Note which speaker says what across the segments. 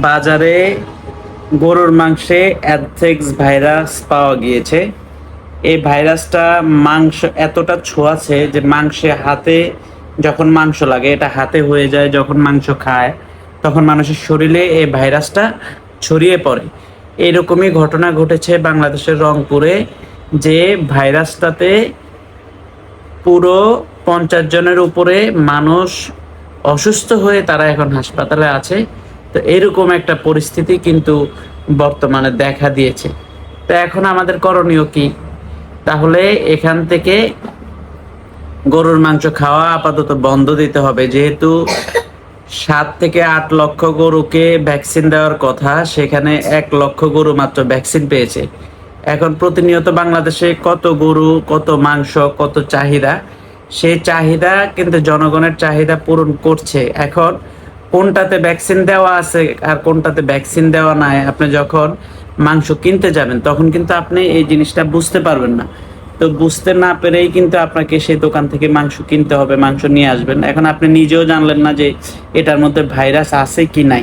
Speaker 1: বাজারে গরুর মাংসে অ্যাথেক্স ভাইরাস পাওয়া গিয়েছে। এই ভাইরাসটা মাংস এতটা ছোঁয়াছে যে মাংসে হাতে যখন মাংস লাগে, এটা হাতে হয়ে যায় যখন মাংস খায়, তখন মানুষের শরীরে এই ভাইরাসটা ছড়িয়ে পড়ে। এরকমই ঘটনা ঘটেছে বাংলাদেশের রংপুরে, যে ভাইরাসটাতে পুরো পঞ্চাশ জনের উপরে মানুষ অসুস্থ হয়ে তারা এখন হাসপাতালে আছে। তো এরকম একটা পরিস্থিতি কিন্তু বর্তমানে দেখা দিয়েছে। তো এখন আমাদের করণীয় কি? তাহলে এখান থেকে গরুর মাংস খাওয়া আপাতত বন্ধ দিতে হবে। যেহেতু সাত থেকে আট লক্ষ গরুকে ভ্যাকসিন দেওয়ার কথা, সেখানে এক লক্ষ গরু মাত্র ভ্যাকসিন পেয়েছে। এখন প্রতিনিয়ত বাংলাদেশে কত গরু, কত মাংস, কত চাহিদা, সেই চাহিদা কিন্তু জনগণের চাহিদা পূরণ করছে। এখন কোনটাতে ভ্যাকসিন দেওয়া আছে আর কোনটাতে ভ্যাকসিন দেওয়া নাই, আপনি যখন মাংস কিনতে যাবেন, তখন কিন্তু আপনি এই জিনিসটা বুঝতে পারবেন না। তো বুঝতে না পেরেই কিন্তু আপনাকে সেই দোকান থেকে মাংস কিনতে হবে, মাংস নিয়ে আসবেন। এখন আপনি নিজেও জানলেন না যে এটার মধ্যে ভাইরাস আছে কি নাই।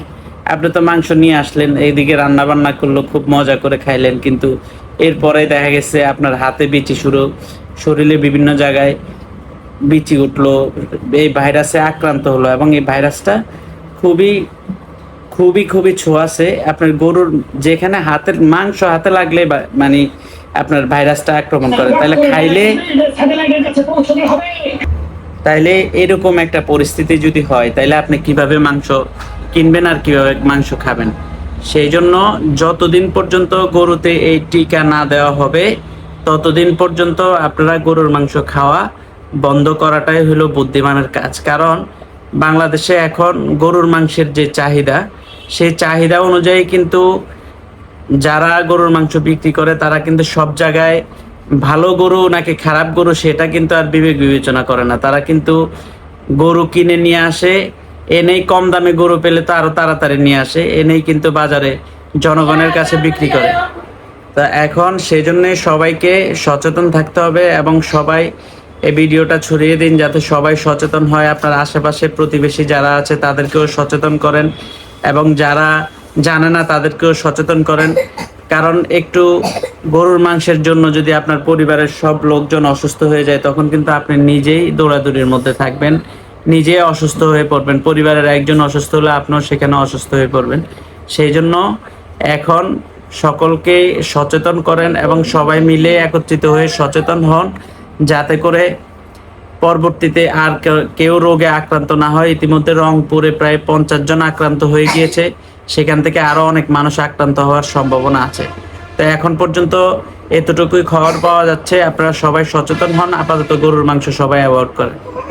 Speaker 1: আপনি তো মাংস নিয়ে আসলেন, এইদিকে রান্না বান্না করল, খুব মজা করে খাইলেন, কিন্তু এরপরে দেখা গেছে আপনার হাতে বিচি শুরু, শরীরে বিভিন্ন জায়গায় বিচি উঠল, এই ভাইরাসে আক্রান্ত হলো এবং এই ভাইরাসটা খুবই খুবই খুবই ছোঁয়াছে আপনার গরুর যেখানে হাতের মাংস হাতে লাগলে মানে আপনার ভাইরাসটা আক্রমণ করে। তাহলে খাইলে তাইলে এরকম একটা পরিস্থিতি যদি হয় তাহলে আপনি কীভাবে মাংস কিনবেন আর কীভাবে মাংস খাবেন? সেই জন্য যতদিন পর্যন্ত গরুতে এই টিকা না দেওয়া হবে, ততদিন পর্যন্ত আপনারা গরুর মাংস খাওয়া বন্ধ করাটাই হলো বুদ্ধিমানের কাজ। কারণ বাংলাদেশে এখন গরুর মাংসের যে চাহিদা, সেই চাহিদা অনুযায়ী কিন্তু যারা গরুর মাংস বিক্রি করে, তারা কিন্তু সব জায়গায় ভালো গরু নাকি খারাপ গরু সেটা কিন্তু আর বিবেক বিবেচনা করে না। তারা কিন্তু গরু কিনে নিয়ে আসে, এনেই কম দামে গরু পেলে তো আরও তাড়াতাড়ি নিয়ে আসে, এনেই কিন্তু বাজারে জনগণের কাছে বিক্রি করে। তা এখন সেই জন্য সবাইকে সচেতন থাকতে হবে এবং সবাই এই ভিডিওটা ছড়িয়ে দিন যাতে সবাই সচেতন হয়, আপনার আশেপাশে প্রতিবেশী যারা আছে তাদেরকেও সচেতন করেন এবং যারা জানে না তাদেরকেও সচেতন করেন। কারণ একটু গরুর মাংসের জন্য যদি আপনার পরিবারের সব লোকজন অসুস্থ হয়ে যায়, তখন কিন্তু আপনি নিজেই দৌড়াদৌড়ির মধ্যে থাকবেন। নিজে অসুস্থ হয়ে পড়বেন। পরিবারের একজন অসুস্থ হলে আপনিও সেখানে অসুস্থ হয়ে পড়বেন। সেই জন্য এখন সকলকে সচেতন করেন এবং সবাই মিলে একত্রিত হয়ে সচেতন হন। যাতে করে পরবর্তীতে আর কেউ- রোগে আক্রান্ত না হয়। ইতিমধ্যে রংপুরে প্রায় পঞ্চাশ জন আক্রান্ত হয়ে গিয়েছে। সেখান থেকে আরও অনেক মানুষ আক্রান্ত হওয়ার সম্ভাবনা আছে। তো এখন পর্যন্ত এতটুকুই খবর পাওয়া যাচ্ছে। আপনারা সবাই সচেতন হন। আপাতত গরুর মাংস সবাই অ্যাভয়েড করেন।